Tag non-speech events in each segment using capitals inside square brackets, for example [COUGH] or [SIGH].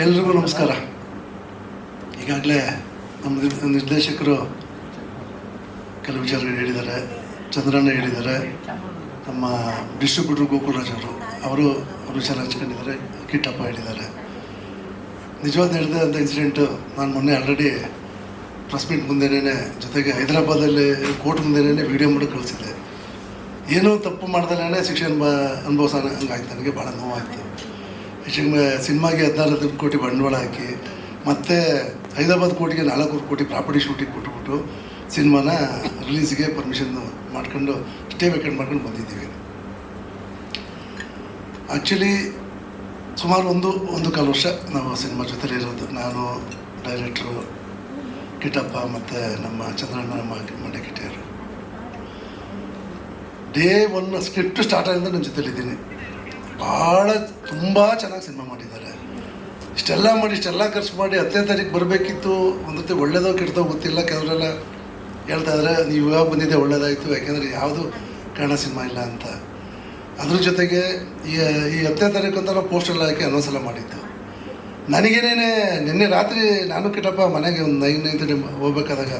ಎಲ್ರಿಗೂ ನಮಸ್ಕಾರ. ಈಗಾಗಲೇ ನಮ್ಮ ನಿರ್- ನಿರ್ದೇಶಕರು ಕೆಲವು ವಿಚಾರಗಳು ಹೇಳಿದ್ದಾರೆ. ಚಂದ್ರಣ್ಣ ಹೇಳಿದ್ದಾರೆ. ನಮ್ಮ ಡಿಸ್ಟ್ರಿಬ್ಯೂಟರ್ ಗೋಕುಲರಾಜ್ ಅವರು ಅವರು ಅವ್ರ ವಿಚಾರ ಹಂಚ್ಕೊಂಡಿದ್ದಾರೆ. ಕಿಟ್ಟಪ್ಪ ಹೇಳಿದ್ದಾರೆ. ನಿಜವಾದ ಹೇಳಿದೆ ಅಂತ ಇನ್ಸಿಡೆಂಟು ನಾನು ಮೊನ್ನೆ ಆಲ್ರೆಡಿ ಪ್ರೆಸ್ ಮೀಟ್ ಮುಂದೆನೇ ಜೊತೆಗೆ ಹೈದರಾಬಾದಲ್ಲಿ ಕೋರ್ಟ್ ಮುಂದೆನೇ ವಿಡಿಯೋ ಮಾಡಿ ಕಳಿಸಿದ್ದೆ. ಏನೋ ತಪ್ಪು ಮಾಡ್ದಲೇ ಶಿಕ್ಷೆ ಅನುಭವ ಅನುಭವಿಸ ಹಂಗಾಯ್ತು. ನನಗೆ ಭಾಳ ನೋವಾಯಿತು. ಸಿನಿಮಾಗೆ ಹದಿನಾರು ಹದಿನೈದು ಕೋಟಿ ಬಂಡವಾಳ ಹಾಕಿ, ಮತ್ತು ಹೈದರಾಬಾದ್ ಕೋಟಿಗೆ ನಾಲ್ಕೂರು ಕೋಟಿ ಪ್ರಾಪರ್ಟಿ ಶೂಟಿಂಗ್ ಕೊಟ್ಟುಬಿಟ್ಟು ಸಿನಿಮಾನ ರಿಲೀಸ್ಗೆ ಪರ್ಮಿಷನ್ ಮಾಡ್ಕೊಂಡು ಸ್ಟೇ ವೇಕೆಂಟ್ ಮಾಡ್ಕೊಂಡು ಬಂದಿದ್ದೀವಿ. ಆ್ಯಕ್ಚುಲಿ ಸುಮಾರು ಒಂದು ಒಂದು ಕಾಲು ವರ್ಷ ನಾವು ಸಿನಿಮಾ ಜೊತೆಲಿ ಇರೋದು. ನಾನು ಡೈರೆಕ್ಟ್ರು ಕಿಟ್ಟಪ್ಪ ಮತ್ತು ನಮ್ಮ ಚಂದ್ರಣ್ಣ ನಮ್ಮ ಮಂಡ್ಯ ಕಿಟ್ಟಿಯರು. ಡೇ ಒನ್ ಸ್ಕ್ರಿಪ್ಟ್ ಸ್ಟಾರ್ಟ್ ಆಗಿಂದ ನನ್ನ ಜೊತೆಲಿದ್ದೀನಿ. ಭಾಳ ತುಂಬ ಚೆನ್ನಾಗಿ ಸಿನಿಮಾ ಮಾಡಿದ್ದಾರೆ. ಇಷ್ಟೆಲ್ಲ ಮಾಡಿ, ಇಷ್ಟೆಲ್ಲ ಖರ್ಚು ಮಾಡಿ ಹತ್ತನೇ ತಾರೀಕು ಬರಬೇಕಿತ್ತು. ಒಂದು ರೀತಿ ಒಳ್ಳೇದೋ, ಕೆಟ್ಟದೋ ಗೊತ್ತಿಲ್ಲ. ಕೆಲವರೆಲ್ಲ ಹೇಳ್ತಾ ಇದ್ದಾರೆ ನೀವು ಇವಾಗ ಬಂದಿದ್ದೆ ಒಳ್ಳೇದಾಯಿತು. ಯಾಕೆಂದರೆ ಯಾವುದು ಕನ್ನಡ ಸಿನಿಮಾ ಇಲ್ಲ ಅಂತ. ಅದ್ರ ಜೊತೆಗೆ ಈ ಈ ಹತ್ತನೇ ತಾರೀಕು ಅಂತ ನಾವು ಪೋಸ್ಟ್ ಎಲ್ಲ ಹಾಕಿ ಅನೌನ್ಸ್ ಎಲ್ಲ ಮಾಡಿದ್ದು. ನನಗೇನೇನೆ, ನಿನ್ನೆ ರಾತ್ರಿ ನಾನು ಕಿಟ್ಟಪ್ಪ ಮನೆಗೆ ಒಂದು ನೈನ್ ನೈನ್ ತರ್ಟಿ ಹೋಗ್ಬೇಕಾದಾಗ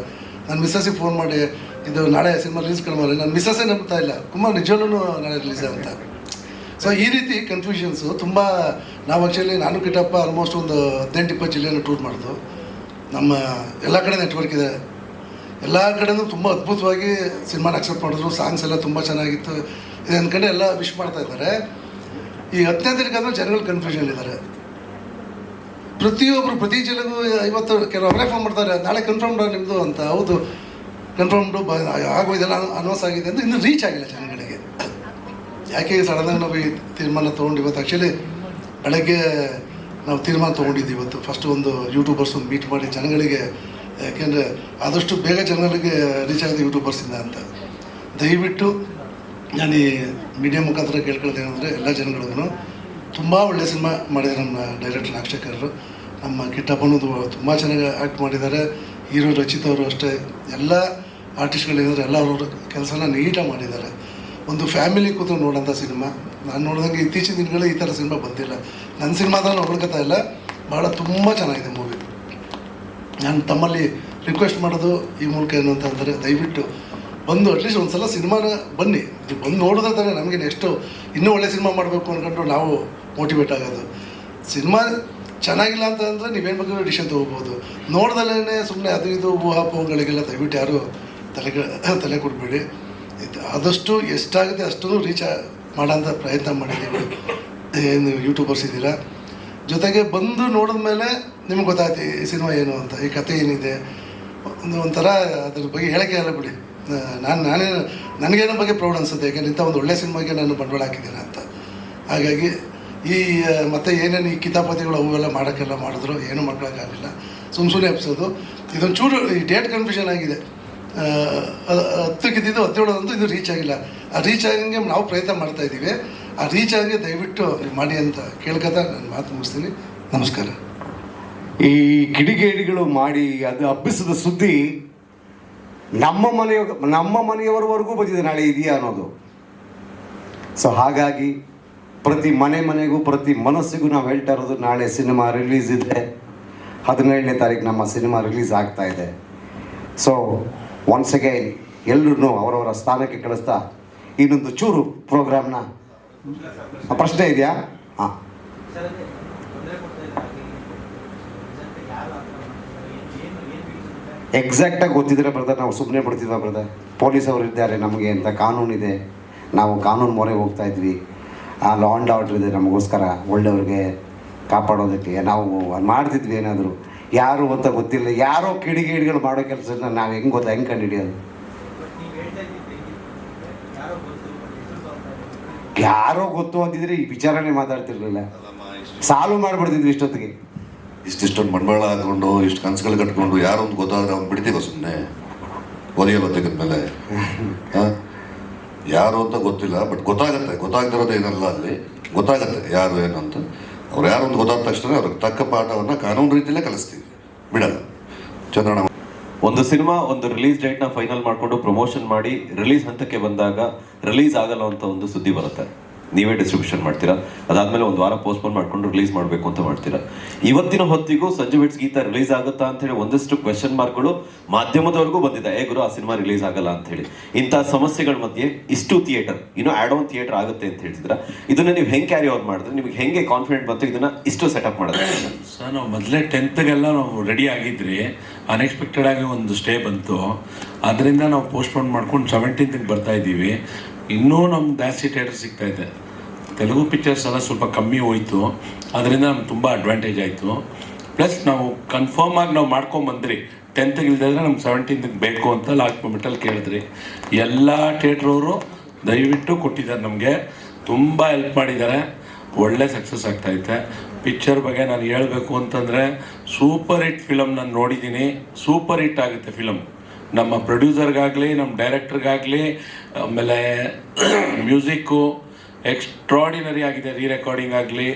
ನನ್ನ ಮಿಸ್ಸಸ್ಸಿಗೆ ಫೋನ್ ಮಾಡಿ, ಇದು ನಾಳೆ ಸಿನಿಮಾ ರಿಲೀಸ್ ಕಳ್ಮಾರಿ ನನ್ನ ಮಿಸ್ಸಸ್ಸೇ ನಂಬ್ತಾ ಇಲ್ಲ. ಕುಮಾರ್ ನಿಜವಲ್ಲೂ ನಾಳೆ ರಿಲೀಸ್ ಅಂತ. ಸೊ ಈ ರೀತಿ ಕನ್ಫ್ಯೂಷನ್ಸು ತುಂಬ, ನಾವು ಆ್ಯಕ್ಚುಲಿ ನಾನು ಕಿಟ್ಟಪ್ಪ ಆಲ್ಮೋಸ್ಟ್ ಒಂದು ಹದಿನೆಂಟು, ಇಪ್ಪತ್ತು ಜಿಲ್ಲೆಯನ್ನು ಟೂರ್ ಮಾಡಿದ್ವು ನಮ್ಮ ಎಲ್ಲ ಕಡೆ ನೆಟ್ವರ್ಕ್ ಇದೆ. ಎಲ್ಲ ಕಡೆನೂ ತುಂಬ ಅದ್ಭುತವಾಗಿ ಸಿನಿಮಾನ ಅಕ್ಸೆಪ್ಟ್ ಮಾಡಿದ್ರು. ಸಾಂಗ್ಸ್ ಎಲ್ಲ ತುಂಬ ಚೆನ್ನಾಗಿತ್ತು. ಇದು ಅಂದ್ಕೊಂಡು ಎಲ್ಲ ವಿಶ್ ಮಾಡ್ತಾ ಇದ್ದಾರೆ. ಈ ಹತ್ತನೇ ತಾರೀಕು ಜನಗಳು ಕನ್ಫ್ಯೂಷನ್ ಇದ್ದಾರೆ. ಪ್ರತಿಯೊಬ್ಬರು ಪ್ರತಿ ಜಿಲ್ಲೆಗೂ ಐವತ್ತು ಕೆಲವು ಫೋನ್ ಮಾಡ್ತಾರೆ. ನಾಳೆ ಕನ್ಫರ್ಮ್ಡ್ ನಿಮ್ಮದು ಅಂತ. ಹೌದು. ಕನ್ಫರ್ಮ್ಡು ಆಗೋದೆಲ್ಲ ಅನೌನ್ಸ್ ಆಗಿದೆ ಅಂತ ಇನ್ನೂ ರೀಚ್ ಆಗಿಲ್ಲ ಜನಗಳಿಗೆ. ಯಾಕೆ ಸಡನ್ನಾಗಿ ನಾವು ಈ ತೀರ್ಮಾನ ತೊಗೊಂಡು ಇವತ್ತು ಆ್ಯಕ್ಚುಲಿ ಬೆಳಗ್ಗೆ ನಾವು ತೀರ್ಮಾನ ತೊಗೊಂಡಿದ್ದೀವಿ ಇವತ್ತು. ಫಸ್ಟ್ ಒಂದು ಯೂಟ್ಯೂಬರ್ಸ್ ಒಂದು ಮೀಟ್ ಮಾಡಿ ಜನಗಳಿಗೆ, ಯಾಕೆಂದರೆ ಆದಷ್ಟು ಬೇಗ ಜನಗಳಿಗೆ ರೀಚ್ ಆಗಿದೆ ಯೂಟ್ಯೂಬರ್ಸಿಂದ ಅಂತ. ದಯವಿಟ್ಟು ನಾನು ಈ ಮೀಡಿಯಾ ಮುಖಾಂತರ ಕೇಳ್ಕೊಳ್ಳೋದೇನೆಂದರೆ ಎಲ್ಲ ಜನಗಳಿಗೂ ತುಂಬ ಒಳ್ಳೆಯ ಸಿನಿಮಾ ಮಾಡಿದ್ದಾರೆ ನಮ್ಮ ಡೈರೆಕ್ಟರ್ ನಾಗಶೇಖರರು ನಮ್ಮ ಕಿಟ್ಟಪ್ಪನೂ ತುಂಬ ಚೆನ್ನಾಗಿ ಆ್ಯಕ್ಟ್ ಮಾಡಿದ್ದಾರೆ. ಹೀರೋ ರಚಿತವರು ಅಷ್ಟೇ. ಎಲ್ಲ ಆರ್ಟಿಸ್ಟ್ಗಳಿದ್ದಾರೆ ಎಲ್ಲ ಅವರವ್ರ ಕೆಲಸನ ನೀಟಾಗಿ ಮಾಡಿದ್ದಾರೆ. ಒಂದು ಫ್ಯಾಮಿಲಿ ಕೂತು ನೋಡೋಂಥ ಸಿನಿಮಾ. ನಾನು ನೋಡಿದಂಗೆ ಇತ್ತೀಚಿನ ದಿನಗಳಲ್ಲಿ ಈ ಥರ ಸಿನಿಮಾ ಬಂದಿಲ್ಲ. ನನ್ನ ಸಿನಿಮಾದ ಹೊಗಳ್ಕೊತಾ ಇಲ್ಲ ಭಾಳ ತುಂಬ ಚೆನ್ನಾಗಿದೆ ಮೂವಿ ನಾನು ತಮ್ಮಲ್ಲಿ ರಿಕ್ವೆಸ್ಟ್ ಮಾಡೋದು ಈ ಮೂಲಕ ಏನು ಅಂತ ಅಂದರೆ ದಯವಿಟ್ಟು ಬಂದು ಅಟ್ಲೀಸ್ಟ್ ಒಂದು ಸಲ ಸಿನಿಮಾನ ಬನ್ನಿ. ಇದು ಬಂದು ನೋಡಿದ್ರೆ ತಾನೇ ನಮಗೆ ನೆಕ್ಸ್ಟು ಇನ್ನೂ ಒಳ್ಳೆ ಸಿನಿಮಾ ಮಾಡಬೇಕು ಅಂದ್ಕೊಂಡು ನಾವು ಮೋಟಿವೇಟ್ ಆಗೋದು. ಸಿನಿಮಾ ಚೆನ್ನಾಗಿಲ್ಲ ಅಂತ ಅಂದರೆ ನೀವೇನು ಬಗ್ಗೆ ಡಿಶನ್ ತೊಗೋಬೋದು ನೋಡ್ದಲೇ ಸುಮ್ಮನೆ ಅದು ಇದು ಊಹಾಪೋಹಗಳಿಗೆಲ್ಲ ದಯವಿಟ್ಟು ಯಾರು ತಲೆ ತಲೆ ಕೊಡಬೇಡಿ. ಆದಷ್ಟು ಎಷ್ಟಾಗುತ್ತೆ ಅಷ್ಟೂ ರೀಚ್ ಮಾಡೋಂಥ ಪ್ರಯತ್ನ ಮಾಡಿದ್ದೀವಿ. ಏನು ಯೂಟ್ಯೂಬರ್ಸ್ ಇದ್ದೀರಾ? ಜೊತೆಗೆ ಬಂದು ನೋಡಿದ ಮೇಲೆ ನಿಮ್ಗೆ ಗೊತ್ತಾಯ್ತು, ಈ ಸಿನಿಮಾ ಏನು ಅಂತ, ಈ ಕತೆ ಏನಿದೆ? ಒಂದು ಒಂಥರ ಅದ್ರ ಬಗ್ಗೆ ಹೇಳಕ್ಕೆ ಅಲ್ಲ ಬಿಡಿ. ನಾನು, ನಾನೇ ನನಗೇನೋ ಬಗ್ಗೆ ಪ್ರೌಡ್ ಅನಿಸುತ್ತೆ, ಯಾಕೆಂದ್ರೆ ಇಂಥ ಒಂದು ಒಳ್ಳೆ ಸಿನಿಮಾಗೆ ನಾನು ಬಂಡವಾಳ ಹಾಕಿದ್ದೀನಿ ಅಂತ. ಹಾಗಾಗಿ ಈ ಮತ್ತೆ ಏನೇನು ಈ ಕಿತಾಪತಿಗಳು ಅವೆಲ್ಲ ಮಾಡೋಕ್ಕೆಲ್ಲ ಮಾಡಿದ್ರು, ಏನೂ ಮಾಡ್ಕೊಳಕ್ಕಾಗಲಿಲ್ಲ. ಸುಮ್ಮ ಸುಮ್ಮನೆ ಎಪ್ಸೋದು ಇದೊಂದು ಚೂರು ಈ ಡೇಟ್ ಕನ್ಫ್ಯೂಷನ್ ಆಗಿದೆ. ಆ, ಅ- ಹತ್ತಕ್ಕೆ ಇದ್ದಿದ್ದು ಹತ್ತೇಳು ಅಂತೂ ಇದು ರೀಚ್ ಆಗಿಲ್ಲ. ಆ ರೀಚ್ ಆಗಂಗೆ ನಾವು ಪ್ರಯತ್ನ ಮಾಡ್ತಾ ಇದ್ದೀವಿ. ಆ ರೀಚ್ ಆಗಂಗೆ ದಯವಿಟ್ಟು ಮಾಡಿ ಅಂತ ಕೇಳ್ಕೊತ ನಾನು ಮಾತು ಮುಗಿಸ್ತೀನಿ. ನಮಸ್ಕಾರ. ಈ ಕಿಡಿಗೇಡಿಗಳು ಮಾಡಿ ಅದು ಹಬ್ಬಿಸಿದ ಸುದ್ದಿ ನಮ್ಮ ಮನೆಯ ನಮ್ಮ ಮನೆಯವರವರೆಗೂ ಬಂದಿದೆ ನಾಳೆ ಇದೆಯಾ ಅನ್ನೋದು. ಸೊ ಹಾಗಾಗಿ ಪ್ರತಿ ಮನೆ ಮನೆಗೂ ಪ್ರತಿ ಮನಸ್ಸಿಗೂ ನಾವು ಹೇಳ್ತಾ ಇರೋದು ನಾಳೆ ಸಿನಿಮಾ ರಿಲೀಸ್ ಇದೆ. ಹದಿನೇಳನೇ ತಾರೀಕು ನಮ್ಮ ಸಿನಿಮಾ ರಿಲೀಸ್ ಆಗ್ತಾ ಇದೆ. ಸೊ ಒನ್ಸ್ ಅಗೈನ್ ಎಲ್ಲರೂ ಅವರವರ ಸ್ಥಾನಕ್ಕೆ ಕಳಿಸ್ತಾ ಇನ್ನೊಂದು ಚೂರು ಪ್ರೋಗ್ರಾಮ್ನ ಪ್ರಶ್ನೆ ಇದೆಯಾ? ಹಾಂ ಎಕ್ಸಾಕ್ಟಾಗಿ ಗೊತ್ತಿದ್ರೆ ಬ್ರದರ್ ನಾವು ಸುಮ್ಮನೆ ಬಿಡ್ತಿದ್ವ ಬ್ರದರ್ ಪೊಲೀಸ್ ಅವರು ಇದ್ದಾರೆ ನಮಗೆ ಅಂತ ಕಾನೂನಿದೆ ನಾವು ಕಾನೂನು ಮೊರೆ ಹೋಗ್ತಾ ಇದ್ವಿ. ಆ ಲಾ ಆ್ಯಂಡ್ ಆರ್ಡರ್ ಇದೆ ನಮಗೋಸ್ಕರ. ಒಳ್ಳೆಯವ್ರಿಗೆ ಕಾಪಾಡೋದಕ್ಕೆ ನಾವು ಮಾಡ್ತಿದ್ವಿ ಏನಾದರೂ. ಯಾರು ಅಂತ ಗೊತ್ತಿಲ್ಲ. ಯಾರೋ ಕಿಡಿಗೇಡಿಗಳು ಮಾಡೋ ಕೆಲಸ ನಾವು ಹೆಂಗೆ ಗೊತ್ತಾ ಹೆಂಗೆ ಕಂಡುಹಿಡಿಯೋದು? ಯಾರೋ ಗೊತ್ತು ಅಂತಿದ್ರೆ ಈ ವಿಚಾರನೇ ಮಾತಾಡ್ತಿರ್ಲಿಲ್ಲ. ಸಾಲು ಮಾಡಿಬಿಡ್ತಿದ್ವಿ ಇಷ್ಟೊತ್ತಿಗೆ. ಇಷ್ಟಿಷ್ಟೊಂದು ಬಂಡವಾಳ ಹಾಕೊಂಡು ಇಷ್ಟು ಕನಸುಗಳು ಕಟ್ಕೊಂಡು ಯಾರು ಒಂದು ಗೊತ್ತಾದ್ರೆ ಅವ್ನು ಬಿಡ್ತೀವ ಸುಮ್ಮನೆ ಒಲಿಯಲ್ಲ ತೆಗೆದ್ಮೇಲೆ. ಯಾರು ಅಂತ ಗೊತ್ತಿಲ್ಲ, ಬಟ್ ಗೊತ್ತಾಗತ್ತೆ. ಗೊತ್ತಾಗ್ದಿರೋದು ಏನಲ್ಲ ಅಲ್ಲಿ. ಗೊತ್ತಾಗತ್ತೆ ಯಾರು ಏನು ಅಂತ. ಅವ್ರು ಯಾರು ಒಂದು ಗೊತ್ತಾದ ತಕ್ಷಣ ಅವ್ರಿಗೆ ತಕ್ಕ ಪಾಠವನ್ನು ಕಾನೂನು ರೀತಿಯಲ್ಲೇ ಕಲಿಸ್ತೀವಿ. ಬಿಡಲ್ಲ. ಚಂದ್ರಣ್ಣ ಒಂದು ಸಿನಿಮಾ, ಒಂದು ರಿಲೀಸ್ ಡೇಟ್ನ ಫೈನಲ್ ಮಾಡಿಕೊಂಡು ಪ್ರಮೋಷನ್ ಮಾಡಿ ರಿಲೀಸ್ ಹಂತಕ್ಕೆ ಬಂದಾಗ ರಿಲೀಸ್ ಆಗಲ್ಲ ಅಂತ ಒಂದು ಸುದ್ದಿ ಬರುತ್ತೆ. ನೀವೇ ಡಿಸ್ಟ್ರಿಬ್ಯೂಷನ್ ಮಾಡ್ತೀರಾ? ಅದಾದ್ಮೇಲೆ ಒಂದು ವಾರ ಪೋಸ್ಟ್ಪೋನ್ ಮಾಡ್ಕೊಂಡು ರಿಲೀಸ್ ಮಾಡಬೇಕು ಅಂತ ಮಾಡ್ತೀರಾ? ಇವತ್ತಿನ ಹೊತ್ತಿಗೂ ಸಂಜು ಬಿಟ್ಸ್ ಗೀತ ರಿಲೀಸ್ ಆಗುತ್ತಾ ಅಂತ ಹೇಳಿ ಒಂದಷ್ಟು ಕ್ವೆಶನ್ ಮಾರ್ಕ್ಗಳು ಮಾಧ್ಯಮದವರೆಗೂ ಬಂದಿದೆ. ಏ ಗುರು, ಆ ಸಿನಿಮಾ ರಿಲೀಸ್ ಆಗಲ್ಲ ಅಂತ ಹೇಳಿ. ಇಂಥ ಸಮಸ್ಯೆಗಳ ಮಧ್ಯೆ ಇಷ್ಟು ಥಿಯೇಟರ್ ಇನ್ನು ಆಡ್ ಆನ್ ಥಿಯೇಟರ್ ಆಗುತ್ತೆ ಅಂತ ಹೇಳ್ತಿದ್ರ ಇದನ್ನ ನೀವು ಹೆಂಗೆ ಕ್ಯಾರಿ ಔಟ್ ಮಾಡಿದ್ರೆ, ನಿಮ್ಗೆ ಹೆಂಗೆ ಕಾನ್ಫಿಡೆಂಟ್ ಬಂತು, ಇದನ್ನ ಇಷ್ಟು ಸೆಟಪ್ ಮಾಡಿದ್ರೆ? ಸರ್ ನಾವು ಮೊದಲೇ ಟೆಂತ್ಗೆಲ್ಲ ನಾವು ರೆಡಿ ಆಗಿದ್ರಿ. ಅನ್ಎಕ್ಸ್ಪೆಕ್ಟೆಡ್ ಆಗಿ ಒಂದು ಸ್ಟೇ ಬಂತು. ಅದರಿಂದ ನಾವು ಪೋಸ್ಟ್ಪೋನ್ ಮಾಡ್ಕೊಂಡು ಸೆವೆಂಟೀನ್ತ್ಗೆ ಬರ್ತಾ ಇದ್ದೀವಿ. ಇನ್ನೂ ನಮ್ಗೆ ಜಾಸ್ತಿ ಥಿಯೇಟರ್ ಸಿಗ್ತಾ ಇದೆ. ತೆಲುಗು ಪಿಕ್ಚರ್ಸ್ ಎಲ್ಲ ಸ್ವಲ್ಪ ಕಮ್ಮಿ ಹೋಯಿತು. ಅದರಿಂದ ನಮ್ಗೆ ತುಂಬ ಅಡ್ವಾಂಟೇಜ್ ಆಯಿತು. ಪ್ಲಸ್ ನಾವು ಕನ್ಫರ್ಮ್ ಆಗಿ ನಾವು ಮಾಡ್ಕೊಂಬಂದ್ರಿ ಟೆಂತ್ಗೆ ಇಲ್ದಿದ್ರೆ ನಮ್ಗೆ ಸೆವೆಂಟೀನ್ತ್ಗೆ ಬೇಕು ಅಂತ ಲಾಸ್ಟ್ ಮೊಮೆಂಟಲ್ಲಿ ಕೇಳಿದ್ರಿ. ಎಲ್ಲ ಥಿಯೇಟ್ರವರು ದಯವಿಟ್ಟು ಕೊಟ್ಟಿದ್ದಾರೆ ನಮಗೆ. ತುಂಬ ಹೆಲ್ಪ್ ಮಾಡಿದ್ದಾರೆ. ಒಳ್ಳೆ ಸಕ್ಸಸ್ ಆಗ್ತೈತೆ ಪಿಕ್ಚರ್ ಬಗ್ಗೆ ನಾನು ಹೇಳಬೇಕು ಅಂತಂದರೆ ಸೂಪರ್ ಹಿಟ್ ಫಿಲಮ್ ನಾನು ನೋಡಿದ್ದೀನಿ. ಸೂಪರ್ ಹಿಟ್ ಆಗುತ್ತೆ ಫಿಲಮ್ ನಮ್ಮ ಪ್ರೊಡ್ಯೂಸರ್ಗಾಗಲಿ ನಮ್ಮ ಡೈರೆಕ್ಟರ್ಗಾಗಲಿ ಆಮೇಲೆ [COUGHS] ಮ್ಯೂಸಿಕ್ಕು ಎಕ್ಸ್ಟ್ರಾಡಿನರಿ ಆಗಿದೆ ರೀ ರೆಕಾರ್ಡಿಂಗ್ ಆಗಲಿ.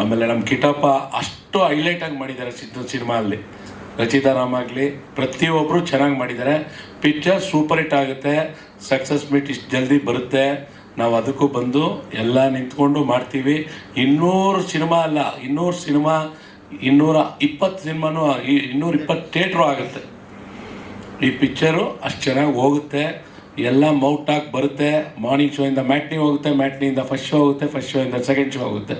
ಆಮೇಲೆ ನಮ್ಮ ಕಿಟಪ್ಪ ಅಷ್ಟು ಹೈಲೈಟಾಗಿ ಮಾಡಿದ್ದಾರೆ ಸಿದ್ದು ಸಿನಿಮಾ ಅಲ್ಲಿ ರಚಿತಾರಾಮ್ ಆಗಲಿ ಪ್ರತಿಯೊಬ್ಬರು ಚೆನ್ನಾಗಿ ಮಾಡಿದ್ದಾರೆ. ಪಿಕ್ಚರ್ ಸೂಪರ್ ಹಿಟ್ ಆಗುತ್ತೆ. ಸಕ್ಸಸ್ ಮೀಟ್ ಇಷ್ಟು ಜಲ್ದಿ ಬರುತ್ತೆ. ನಾವು ಅದಕ್ಕೂ ಬಂದು ಎಲ್ಲ ನಿಂತ್ಕೊಂಡು ಮಾಡ್ತೀವಿ. ಇನ್ನೂರು ಸಿನಿಮಾ ಅಲ್ಲ, ಇನ್ನೂರು ಸಿನಿಮಾ, ಇನ್ನೂರ ಇಪ್ಪತ್ತು ಸಿನಿಮಾನೂ ಇನ್ನೂರ ಇಪ್ಪತ್ತು ಥಿಯೇಟ್ರು ಆಗುತ್ತೆ. ಈ ಪಿಕ್ಚರು ಅಷ್ಟು ಚೆನ್ನಾಗಿ ಹೋಗುತ್ತೆ. ಎಲ್ಲ ಮೌಟ್ ಆಗಿ ಬರುತ್ತೆ ಮಾರ್ನಿಂಗ್ ಶೋ ಇಂದ ಮ್ಯಾಟ್ನಿ ಹೋಗುತ್ತೆ ಮ್ಯಾಟ್ನಿಯಿಂದ ಫಸ್ಟ್ ಶೋ ಹೋಗುತ್ತೆ ಫಸ್ಟ್ ಶೋ ಇಂದ ಸೆಕೆಂಡ್ ಶೋ ಹೋಗುತ್ತೆ.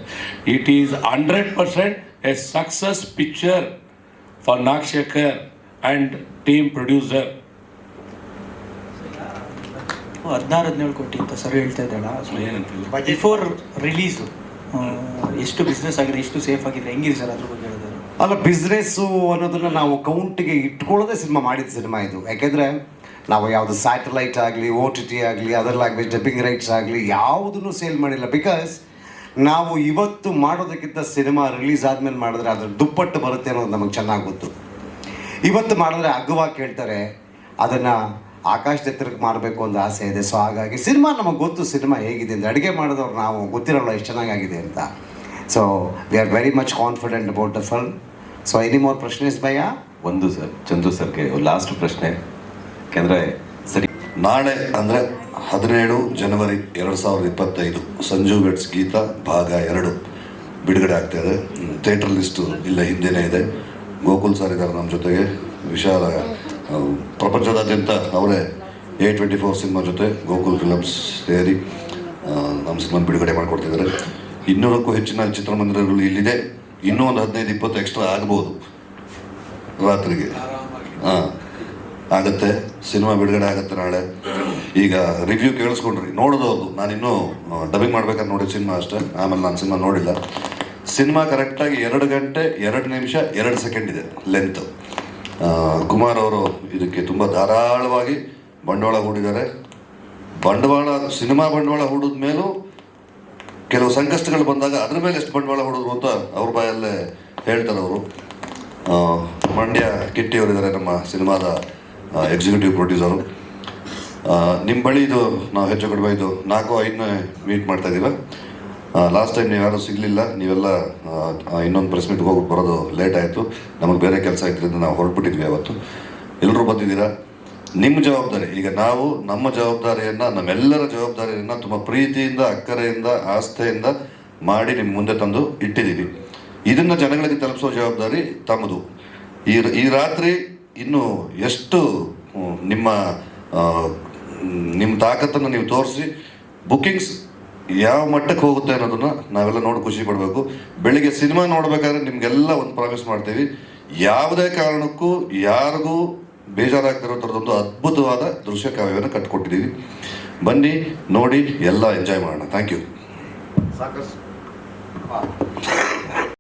It is hundred percent a success picture for Nagashekar and team producer ಹದಿನಾರು ಹದಿನೇಳು ಕೋಟಿ ಅಂತ ಸರ್ ಹೇಳ್ತಾ ಇದ್ದಾಳ ಬಿಫೋರ್ ರಿಲೀಸು ಎಷ್ಟು ಬಿಸ್ನೆಸ್ ಆಗಿದೆ ಎಷ್ಟು ಸೇಫ್ ಆಗಿದೆ ಹೆಂಗಿದೆ ಸರ್ ಅದ್ರ ಬಗ್ಗೆ ಹೇಳಿದ್ರೆ ಅಲ್ಲ ಬಿಸ್ನೆಸ್ಸು ಅನ್ನೋದನ್ನ ನಾವು ಕೌಂಟಿಗೆ ಇಟ್ಕೊಳ್ಳೋದೇ ಸಿನಿಮಾ ಮಾಡಿದ ಸಿನಿಮಾ ಇದು. ಯಾಕೆಂದರೆ ನಾವು ಯಾವುದು ಸ್ಯಾಟಲೈಟ್ ಆಗಲಿ ಓ ಟಿ ಟಿ ಆಗಲಿ ಅದರ್ ಲ್ಯಾಂಗ್ವೇಜ್ ಡಬ್ಬಿಂಗ್ ರೈಟ್ಸ್ ಆಗಲಿ ಯಾವುದನ್ನು ಸೇಲ್ ಮಾಡಿಲ್ಲ. ಬಿಕಾಸ್ ನಾವು ಇವತ್ತು ಮಾಡೋದಕ್ಕಿಂತ ಸಿನಿಮಾ ರಿಲೀಸ್ ಆದಮೇಲೆ ಮಾಡಿದ್ರೆ ಅದ್ರ ದುಪ್ಪಟ್ಟು ಬರುತ್ತೆ ಅನ್ನೋದು ನಮಗೆ ಚೆನ್ನಾಗಿ ಗೊತ್ತು. ಇವತ್ತು ಮಾಡಿದ್ರೆ ಅಗ್ಗವಾಗಿ ಕೇಳ್ತಾರೆ, ಅದನ್ನು ಆಕಾಶದ ಎತ್ತರಕ್ಕೆ ಮಾಡಬೇಕು ಅಂತ ಆಸೆ ಇದೆ. ಸೊ ಹಾಗಾಗಿ ಸಿನಿಮಾ ನಮಗೆ ಗೊತ್ತು ಸಿನಿಮಾ ಹೇಗಿದೆ ಅಂತ. ಅಡುಗೆ ಮಾಡಿದವ್ರು ನಾವು, ಗೊತ್ತಿರೋಲ್ಲ ಎಷ್ಟು ಚೆನ್ನಾಗಿದೆ ಅಂತ. So we are very much confident about the film so any more ಪ್ರಶ್ನೆ ಭಯ ಒಂದು ಸರ್, ಚಂದು ಸರ್ಗೆ ಲಾಸ್ಟ್ ಪ್ರಶ್ನೆ. ಯಾಕೆಂದ್ರೆ ಸರಿ. ನಾಳೆ ಅಂದರೆ ಹದಿನೇಳು ಜನವರಿ ಎರಡು ಸಾವಿರದ ಇಪ್ಪತ್ತೈದು ಸಂಜು ಬೆಟ್ಸ್ ಗೀತ ಭಾಗ ಎರಡು ಬಿಡುಗಡೆ ಆಗ್ತಾ ಇದೆ. ಥಿಯೇಟರ್ ಲಿಸ್ಟು ಇಲ್ಲ ಹಿಂದೆನೇ ಇದೆ. ಗೋಕುಲ್ ಸರ್ ಇದ್ದಾರೆ ನಮ್ಮ ಜೊತೆಗೆ. ವಿಶಾಲ ಪ್ರಪಂಚದಾದ್ಯಂತ ಅವರೇ ಎ ಟ್ವೆಂಟಿ ಫೋರ್ ಸಿನಿಮಾ ಜೊತೆ ಗೋಕುಲ್ ಫಿಲಮ್ಸ್ ಸೇರಿ ನಮ್ಮ ಸಿನಿಮಾ ಬಿಡುಗಡೆ ಮಾಡಿಕೊಡ್ತಿದ್ದಾರೆ. ಇನ್ನೂರಕ್ಕೂ ಹೆಚ್ಚಿನ ಚಿತ್ರಮಂದಿರಗಳು ಇಲ್ಲಿದೆ. ಇನ್ನೂ ಒಂದು ಹದಿನೈದು ಇಪ್ಪತ್ತು ಎಕ್ಸ್ಟ್ರಾ ಆಗ್ಬೋದು. ರಾತ್ರಿಗೆ. ಹಾಂ. ಆಗತ್ತೆ, ಸಿನಿಮಾ ಬಿಡುಗಡೆ ಆಗತ್ತೆ ನಾಳೆ. ಈಗ ರಿವ್ಯೂ ಕೇಳಿಸ್ಕೊಂಡ್ರಿ. ನೋಡೋದು ನಾನಿನ್ನೂ ಡಬ್ಬಿಂಗ್ ಮಾಡ್ಬೇಕಾದ್ರೆ ನೋಡಿ ಸಿನಿಮಾ ಅಷ್ಟೇ. ಆಮೇಲೆ ನಾನು ಸಿನಿಮಾ ನೋಡಿಲ್ಲ. ಸಿನಿಮಾ ಕರೆಕ್ಟಾಗಿ ಎರಡು ಗಂಟೆ, ಎರಡು ನಿಮಿಷ, ಎರಡು ಸೆಕೆಂಡ್ ಇದೆ ಲೆಂತ್ ಕುಮಾರ್ ಅವರು ಇದಕ್ಕೆ ತುಂಬ ಧಾರಾಳವಾಗಿ ಬಂಡವಾಳ ಹೂಡಿದ್ದಾರೆ. ಬಂಡವಾಳ, ಸಿನಿಮಾ ಬಂಡವಾಳ ಹೂಡಿದ ಮೇಲೂ ಕೆಲವು ಸಂಕಷ್ಟಗಳು ಬಂದಾಗ ಅದ್ರ ಮೇಲೆ ಎಷ್ಟು ಬಂಡವಾಳ ಹೂಡಿದ್ರು ಅಂತ ಅವ್ರ ಬಾಯಲ್ಲೇ ಹೇಳ್ತಾರೆ ಅವರು. ಮಂಡ್ಯ ಕಿಟ್ಟಿಯವರಿದ್ದಾರೆ ನಮ್ಮ ಸಿನಿಮಾದ ಎಕ್ಸಿಕ್ಯೂಟಿವ್ ಪ್ರೊಡ್ಯೂಸರು ನಿಮ್ಮ ಬಳಿ ಇದು, ನಾವು ಹೆಚ್ಚು ಕಡಿಮೆ ಇದು ನಾಲ್ಕು ಐದನೇ ಮೀಟ್ ಮಾಡ್ತಾ ಇದ್ದೀವಿ ಲಾಸ್ಟ್ ಟೈಮ್ ನೀವು ಯಾರೂ ಸಿಗಲಿಲ್ಲ, ನೀವೆಲ್ಲ ಇನ್ನೊಂದು ಪ್ರೆಸ್ ಮೀಟ್ಗೆ ಹೋಗಿ ಬರೋದು ಲೇಟ್ ಆಯಿತು. ನಮಗೆ ಬೇರೆ ಕೆಲಸ ಇದ್ದರಿಂದ ನಾವು ಹೊರಟ್ಬಿಟ್ಟಿದ್ವಿ ಅವತ್ತು ಎಲ್ಲರೂ ಬಂದಿದ್ದೀರಾ? ನಿಮ್ಮ ಜವಾಬ್ದಾರಿ, ಈಗ ನಾವು ನಮ್ಮ ಜವಾಬ್ದಾರಿಯನ್ನು, ನಮ್ಮೆಲ್ಲರ ಜವಾಬ್ದಾರಿಯನ್ನು ತುಂಬ ಪ್ರೀತಿಯಿಂದ, ಅಕ್ಕರೆಯಿಂದ, ಆಸ್ಥೆಯಿಂದ ಮಾಡಿ ನಿಮ್ಮ ಮುಂದೆ ತಂದು ಇಟ್ಟಿದ್ದೀವಿ. ಇದನ್ನು ಜನಗಳಿಗೆ ತಲುಪಿಸೋ ಜವಾಬ್ದಾರಿ ತಮ್ಮದು. ಈ ಈ ರಾತ್ರಿ ಇನ್ನು ಎಷ್ಟು ನಿಮ್ಮ ನಿಮ್ಮ ತಾಕತ್ತನ್ನು ನೀವು ತೋರಿಸಿ ಬುಕ್ಕಿಂಗ್ಸ್ ಯಾವ ಮಟ್ಟಕ್ಕೆ ಹೋಗುತ್ತೆ ಅನ್ನೋದನ್ನ ನಾವೆಲ್ಲ ನೋಡಿ ಖುಷಿ ಪಡಬೇಕು. ಬೆಳಿಗ್ಗೆ ಸಿನಿಮಾ ನೋಡಬೇಕಾದ್ರೆ ನಿಮಗೆಲ್ಲ ಒಂದು ಪ್ರಾಮಿಸ್ ಮಾಡ್ತೀವಿ. ಯಾವುದೇ ಕಾರಣಕ್ಕೂ ಯಾರಿಗೂ ಬೇಜಾರಾಗ್ತಿರೋ ಥರದೊಂದು ಅದ್ಭುತವಾದ ದೃಶ್ಯ ಕಾವ್ಯವನ್ನು ಕಟ್ಕೊಟ್ಟಿದ್ದೀವಿ. ಬನ್ನಿ, ನೋಡಿ, ಎಲ್ಲ ಎಂಜಾಯ್ ಮಾಡೋಣ. ಥ್ಯಾಂಕ್ ಯು ಸಾಕಷ್ಟು.